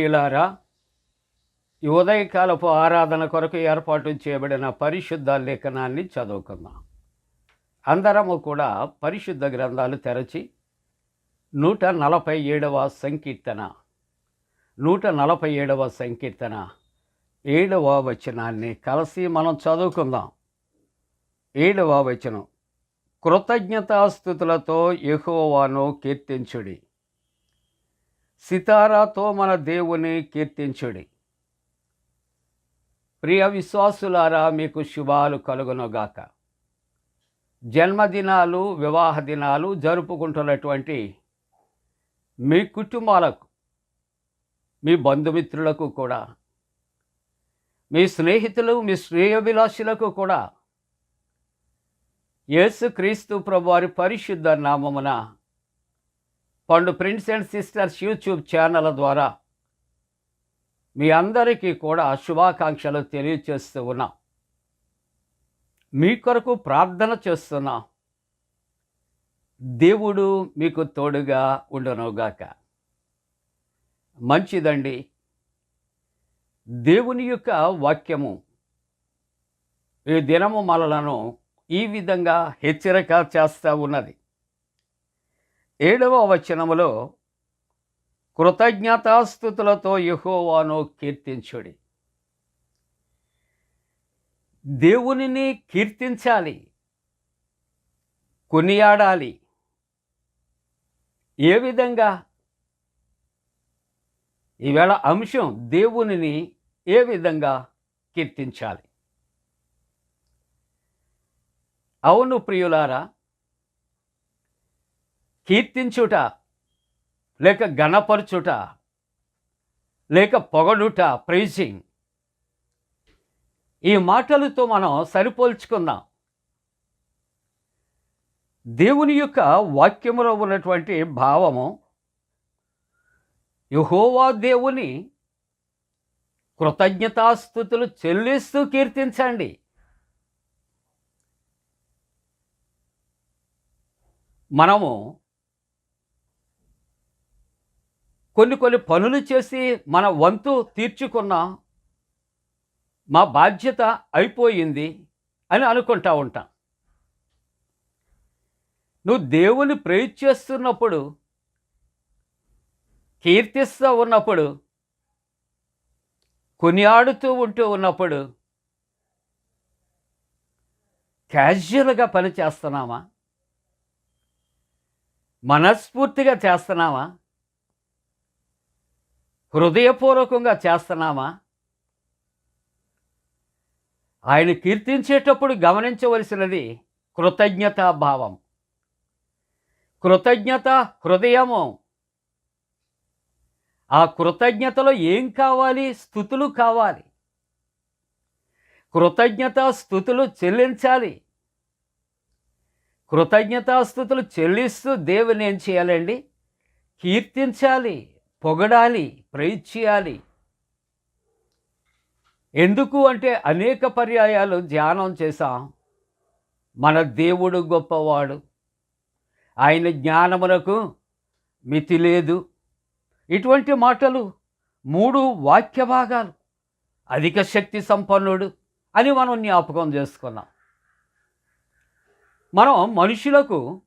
ప్రియులారా ఈ ఉదయకాలపు ఆరాధన కొరకు ఏర్పాటు చేయబడిన పరిశుద్ధ లేఖనాన్ని చదువుకుందాం. అందరము కూడా పరిశుద్ధ గ్రంథాలు తెరచి నూట నలభై ఏడవ సంకీర్తన నూట నలభై ఏడవ సంకీర్తన ఏడవ వచనాన్ని కలిసి మనం చదువుకుందాం. ఏడవ వచనం కృతజ్ఞతాస్థుతులతో ఎహోవాను కీర్తించుడి. సితారాతో మన దేవుని కీర్తించుడి. ప్రియ విశ్వాసులారా మీకు శుభాలు కలుగునుగాక. జన్మదినాలు వివాహ దినాలు జరుపుకుంటున్నటువంటి మీ కుటుంబాలకు మీ బంధుమిత్రులకు కూడా మీ స్నేహితులు మీ శ్రేయభిలాషులకు కూడా యేసుక్రీస్తు ప్రభువారి పరిశుద్ధ నామమున Pandu prince and sisters YouTube channel ద్వారా మీ అందరికీ కూడా శుభాకాంక్షలు తెలియచేస్తూ ఉన్నా. మీ కొరకు ప్రార్థన చేస్తున్నా. దేవుడు మీకు తోడుగా ఉండనుగాక. మంచిదండి. దేవుని యొక్క వాక్యము ఈ దినము మనలను ఈ విధంగా హెచ్చరిక చేస్తూ ఉన్నది. ఏడవ వచనములో కృతజ్ఞతాస్థుతులతో యహోవాను కీర్తించుడి. దేవునిని కీర్తించాలి కొనియాడాలి. ఏ విధంగా? ఈవేళ అంశం దేవునిని ఏ విధంగా కీర్తించాలి? అవును ప్రియులారా కీర్తించుట లేక గణపరచుట లేక పొగడుట ప్రైజింగ్ ఈ మాటలతో మనం సరిపోల్చుకుందాం. దేవుని యొక్క వాక్యములో ఉన్నటువంటి భావము యహోవా దేవుని కృతజ్ఞతాస్థుతులు చెల్లిస్తూ కీర్తించండి. మనము కొన్ని కొన్ని పనులు చేసి మన వంతు తీర్చుకున్న మా బాధ్యత అయిపోయింది అని అనుకుంటా ఉంటాం. నువ్వు దేవుని ప్రేజ్ చేస్తున్నప్పుడు కీర్తిస్తూ ఉన్నప్పుడు కొనియాడుతూ ఉంటూ ఉన్నప్పుడు క్యాజువల్గా పని చేస్తున్నామా మనస్ఫూర్తిగా చేస్తున్నామా హృదయపూర్వకంగా చేస్తున్నామా? ఆయన కీర్తించేటప్పుడు గమనించవలసినది కృతజ్ఞతాభావం. కృతజ్ఞత హృదయము. ఆ కృతజ్ఞతలో ఏం కావాలి? స్థుతులు కావాలి. కృతజ్ఞత స్థుతులు చెల్లించాలి. కృతజ్ఞతాస్థుతులు చెల్లిస్తూ దేవుని ఏం చేయాలండి? కీర్తించాలి. పొగడాలి ప్రైజ్ చేయాలి. ఎందుకు అంటే అనేక పర్యాయాలు ధ్యానం చేశాం. మన దేవుడు గొప్పవాడు. ఆయన జ్ఞానమునకు మితి లేదు. ఇటువంటి మాటలు మూడు వాక్య భాగాలు. అధిక శక్తి సంపన్నుడు అని మనం జ్ఞాపకం చేసుకున్నాం. మనం మనుషులకు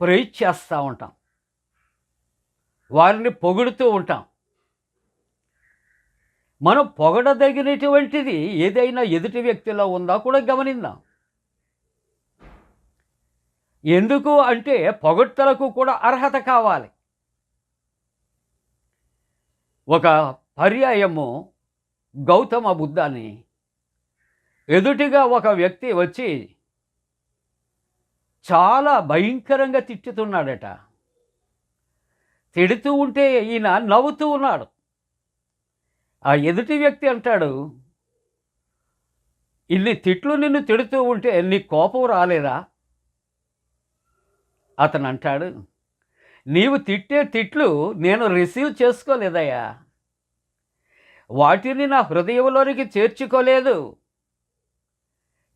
ప్రేజ్ చేస్తూ ఉంటాం. వారిని పొగుడుతూ ఉంటాం. మనం పొగడదగినటువంటిది ఏదైనా ఎదుటి వ్యక్తిలో ఉందా కూడా గమనిందాం. ఎందుకు అంటే పొగడ్తలకు కూడా అర్హత కావాలి. ఒక పర్యాయము గౌతమ బుద్ధాన్ని ఎదుటిగా ఒక వ్యక్తి వచ్చి చాలా భయంకరంగా తిట్టుతున్నాడట. తిడుతూ ఉంటే ఈయన నవ్వుతూ ఉన్నాడు. ఆ ఎదుటి వ్యక్తి అంటాడు ఇన్ని తిట్లు నిన్ను తిడుతూ ఉంటే నీ కోపం రాలేదా? అతను అంటాడు నీవు తిట్టే తిట్లు నేను రిసీవ్ చేసుకోలేదయ్యా. వాటిని నా హృదయంలోనికి చేర్చుకోలేదు.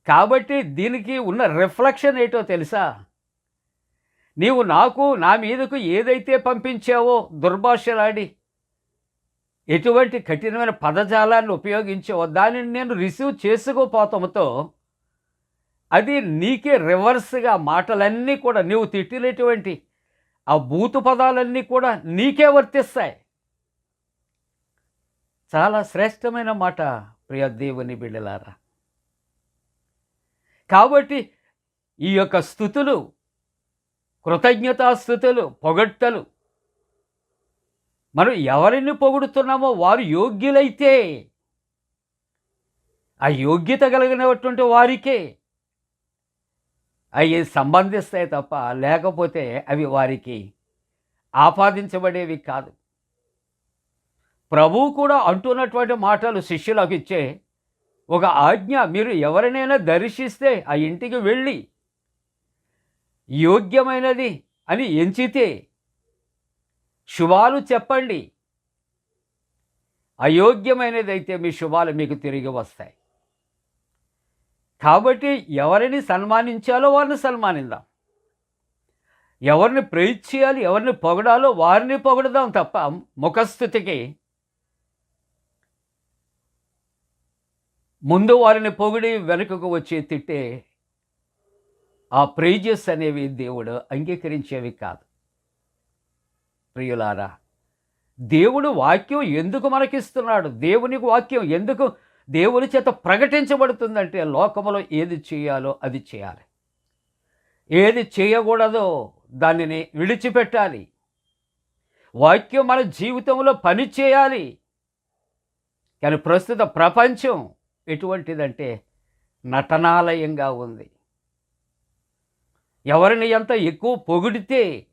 కాబట్టి దీనికి ఉన్న రిఫ్లెక్షన్ ఏంటో తెలుసా? నీవు నాకు నా మీదకు ఏదైతే పంపించావో దుర్భాషలాడి ఎటువంటి కఠినమైన పదజాలాన్ని ఉపయోగించావో దానిని నేను రిసీవ్ చేసుకోపోతాముతో అది నీకే రివర్స్గా మాటలన్నీ కూడా నీవు తిట్టినటువంటి ఆ బూతు పదాలన్నీ కూడా నీకే వర్తిస్తాయి. చాలా శ్రేష్టమైన మాట ప్రియ దేవుని బిడ్డలారా కాబట్టి ఈ యొక్క స్థుతులు కృతజ్ఞతాస్థుతులు పొగడ్తలు. మనం ఎవరిని పొగుడుతున్నామో వారు యోగ్యులైతే. ఆ యోగ్యత కలిగినటువంటి వారికే. అవి సంబంధిస్తాయి తప్ప లేకపోతే అవి వారికి ఆపాదించబడేవి కాదు. ప్రభువు కూడా అంటున్నటువంటి మాటలు శిష్యులకు ఇచ్చే ఒక ఆజ్ఞ మీరు ఎవరినైనా దర్శిస్తే ఆ ఇంటికి వెళ్ళి యోగ్యమైనది అని ఎంచితే శుభాలు చెప్పండి. అయోగ్యమైనదైతే మీ శుభాలు మీకు తిరిగి వస్తాయి. కాబట్టి ఎవరిని సన్మానించాలో వారిని సన్మానిద్దాం. ఎవరిని ప్రేజ్ చేయాలి ఎవరిని పొగడాలో వారిని పొగడదాం తప్ప ముఖస్థుతికి ముందు వారిని పొగిడి వెనుకకు వచ్చి తిట్టే ఆ ప్రైజెస్ అనేవి దేవుడు అంగీకరించేవి కాదు. ప్రియులారా దేవుడు వాక్యం ఎందుకు మనకిస్తున్నాడు? దేవునికి వాక్యం ఎందుకు దేవుని చేత ప్రకటించబడుతుందంటే లోకములో ఏది చేయాలో అది చేయాలి. ఏది చేయకూడదో దానిని విడిచిపెట్టాలి. వాక్యం మన జీవితంలో పని చేయాలి. కానీ ప్రస్తుత ప్రపంచం ఎటువంటిదంటే నటనాలయంగా ఉంది. ఎవరిని ఎంత ఎక్కువ పొగిడితే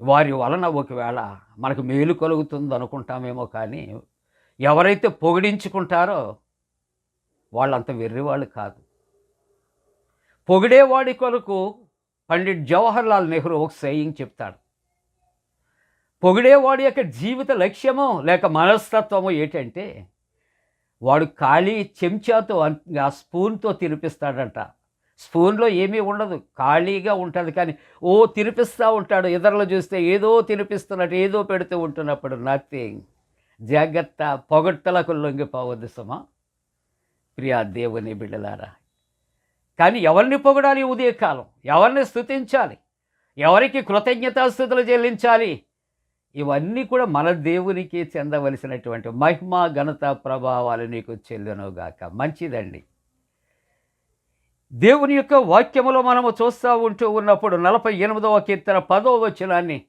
వారి వలన ఒకవేళ మనకు మేలు కలుగుతుంది అనుకుంటామేమో కానీ ఎవరైతే పొగిడించుకుంటారో వాళ్ళంత వెర్రివాళ్ళు కాదు. పొగిడేవాడి కొరకు పండిట్ జవహర్లాల్ నెహ్రూ ఒక సెయింగ్ చెప్తాడు. పొగిడేవాడి యొక్క జీవిత లక్ష్యము లేక మనస్తత్వము ఏంటంటే వాడు ఖాళీ చెంచాతో ఆ స్పూన్తో తినిపిస్తాడంట. స్పూన్లో ఏమీ ఉండదు. ఖాళీగా ఉంటుంది కానీ ఓ తినిపిస్తూ ఉంటాడు. ఇతరులు చూస్తే ఏదో తినిపిస్తున్నట్టు ఏదో పెడుతూ ఉంటున్నప్పుడు నథింగ్. జాగ్రత్త. పొగట్టలకు లొంగిపోవద్దు సుమా. ప్రియా దేవుని బిడ్డలారా కానీ ఎవరిని పొగడాలి ఉదయకాలం? ఎవరిని స్థుతించాలి ఎవరికి కృతజ్ఞతాస్థుతులు చెల్లించాలి? ఇవన్నీ కూడా మన దేవునికి చెందవలసినటువంటి మహిమ ఘనత ప్రభావాలు నీకు చెల్లునుగాక మంచిదండి. దేవుని యొక్క వాక్యములో మనము చూస్తూ ఉంటూ ఉన్నప్పుడు నలభై ఎనిమిదవ కీర్తన పదవ వచనాన్ని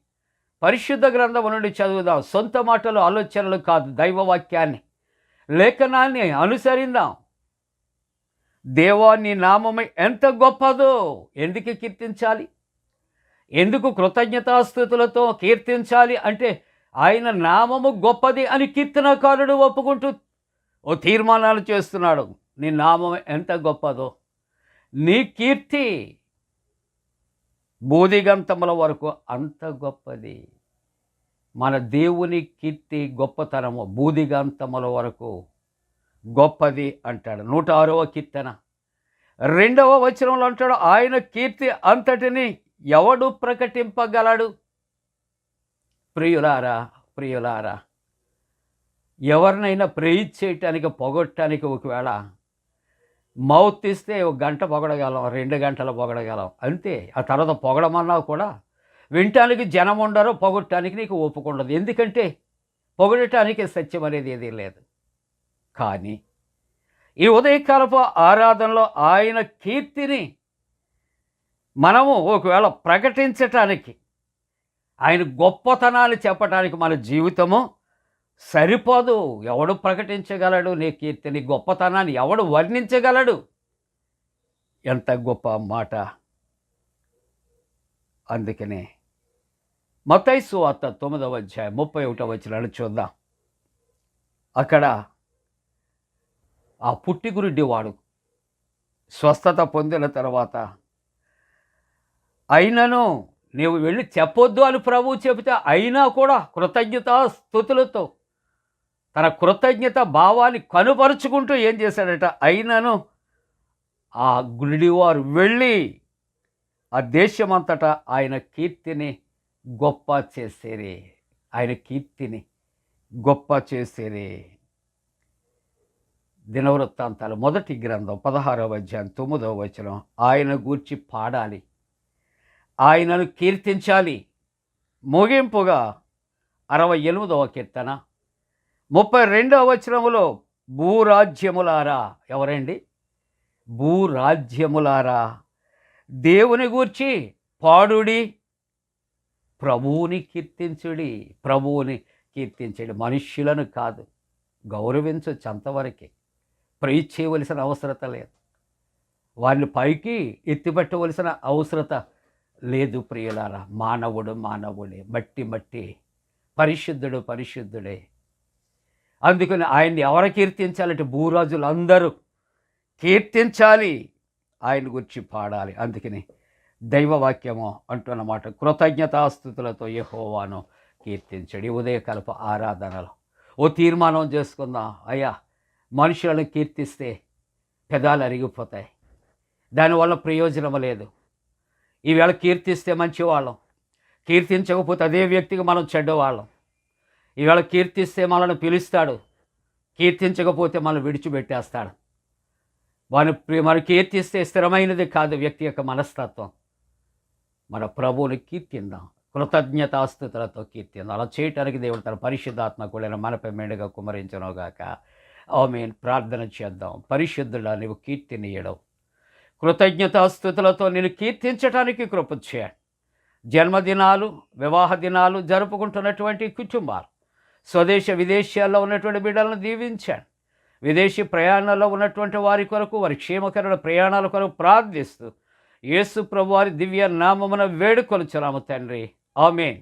పరిశుద్ధ గ్రంథము నుండి చదువుదాం. సొంత మాటలు ఆలోచనలు కాదు దైవవాక్యాన్ని లేఖనాన్ని అనుసరిందాం. దేవా నీ ఎంత గొప్పదో ఎందుకు కీర్తించాలి? ఎందుకు కృతజ్ఞతాస్థుతులతో కీర్తించాలి అంటే ఆయన నామము గొప్పది అని కీర్తనకారుడు ఒప్పుకుంటూ ఓ తీర్మానాలు చేస్తున్నాడు. నీ నామం ఎంత గొప్పదో. నీ కీర్తి బోధిగంతముల వరకు అంత గొప్పది. మన దేవుని కీర్తి గొప్పతనము బూదిగంతముల వరకు గొప్పది అంటాడు. నూట ఆరవ కీర్తన. రెండవ వచనంలో అంటాడు ఆయన కీర్తి అంతటిని ఎవడు ప్రకటింపగలడు? ప్రియులారా ప్రియులారా ఎవరినైనా ప్రేయిట్ చేయటానికి పొగొట్టడానికి ఒకవేళ మౌత్ ఇస్తే ఒక గంట పొగడగలం రెండు గంటలు పొగడగలం. అంతే. ఆ తర్వాత పొగడమన్నా కూడా వినటానికి జనం ఉండరు పొగొట్టడానికి నీకు ఒప్పుకుండదు ఎందుకంటే పొగడటానికి సత్యం అనేది ఏదీ లేదు. కానీ ఈ ఉదయకాలపు ఆరాధనలో ఆయన కీర్తిని మనము ఒకవేళ ప్రకటించటానికి ఆయన గొప్పతనాన్ని చెప్పటానికి మన జీవితము సరిపోదు. ఎవడు ప్రకటించగలడు? నీ కీర్తిని గొప్పతనాన్ని ఎవడు వర్ణించగలడు? ఎంత గొప్ప మాట. అందుకనే మతైసు వార్త తొమ్మిదవ అధ్యాయం ముప్పై ఒకటవ వచ్చినాడు చూద్దాం. అక్కడ ఆ పుట్టిగురుడ్డి వాడు స్వస్థత పొందిన తర్వాత అయినను నీవు వెళ్ళి చెప్పొద్దు అని ప్రభువు చెబితే అయినా కూడా కృతజ్ఞత స్థుతులతో తన కృతజ్ఞత భావాన్ని కనుపరుచుకుంటూ ఏం చేశాడట? అయినను ఆ గుడివారు వెళ్ళి ఆ దేశమంతటా ఆయన కీర్తిని గొప్ప చేసేరే. ఆయన కీర్తిని గొప్ప చేసేరే. దినవృత్తాంతాలు మొదటి గ్రంథం పదహారవ అధ్యాయం తొమ్మిదవ వచనం. ఆయన గూర్చి పాడాలి. ఆయనను కీర్తించాలి. ముగింపుగా అరవై ఎనిమిదవ కీర్తన. ముప్పై రెండవ వచనములో భూరాజ్యములారా. ఎవరండి? భూరాజ్యములారా. దేవుని గూర్చి పాడుడి. ప్రభువుని కీర్తించుడి. ప్రభువుని కీర్తించడి మనుష్యులను కాదు. గౌరవించవచ్చు అంతవరకే ప్రయత్ చేయవలసిన అవసరత లేదు. వారిని పైకి ఎత్తిపెట్టవలసిన అవసరత లేదు ప్రియులారా మానవుడు మానవుడే మట్టి మట్టి పరిశుద్ధుడు పరిశుద్ధుడే. అందుకని ఆయన్ని ఎవరు కీర్తించాలంటే భూరాజులు అందరూ కీర్తించాలి ఆయన గురించి పాడాలి. అందుకని దైవవాక్యము అంటున్నమాట కృతజ్ఞతాస్థుతులతో యెహోవాను కీర్తించడి. ఉదయకల్ప ఆరాధనలో. ఓ తీర్మానం చేసుకుందాం. అయ్యా మనుషులను కీర్తిస్తే పెదాలు అరిగిపోతాయి. దానివల్ల ప్రయోజనం లేదు. ఈవేళ కీర్తిస్తే మంచివాళ్ళం. కీర్తించకపోతే అదే వ్యక్తికి మనం చెడ్డవాళ్ళం. ఈవేళ కీర్తిస్తే మనల్ని పిలుస్తాడు. కీర్తించకపోతే మనం విడిచిపెట్టేస్తాడు. వాని ప్రి- కీర్తిస్తే స్థిరమైనది కాదు వ్యక్తి యొక్క మనస్తత్వం. మన ప్రభువుని కీర్తిందాం. కృతజ్ఞతాస్థుతులతో కీర్తిందాం. అలా చేయటానికి దేవుడు తన పరిశుద్ధాత్మ కూడా మనపై మెండుగా కుమరించనుగాక ఆమె ప్రార్థన చేద్దాం. పరిశుద్ధుడా నీవు కీర్తినియడం కృతజ్ఞతాస్థుతులతో నేను కీర్తించటానికి కృప చేయండి. జన్మదినాలు వివాహ దినాలు జరుపుకుంటున్నటువంటి కుటుంబాలు స్వదేశ విదేశాల్లో ఉన్నటువంటి బిడ్డలను దీవించండి. విదేశీ ప్రయాణాల్లో ఉన్నటువంటి వారి కొరకు వారి క్షేమకరణ ప్రయాణాల కొరకు ప్రార్థిస్తూ యేసు ప్రభు వారి దివ్య నామమున వేడుకొలుచున్నాము తండ్రి. ఆమెన్.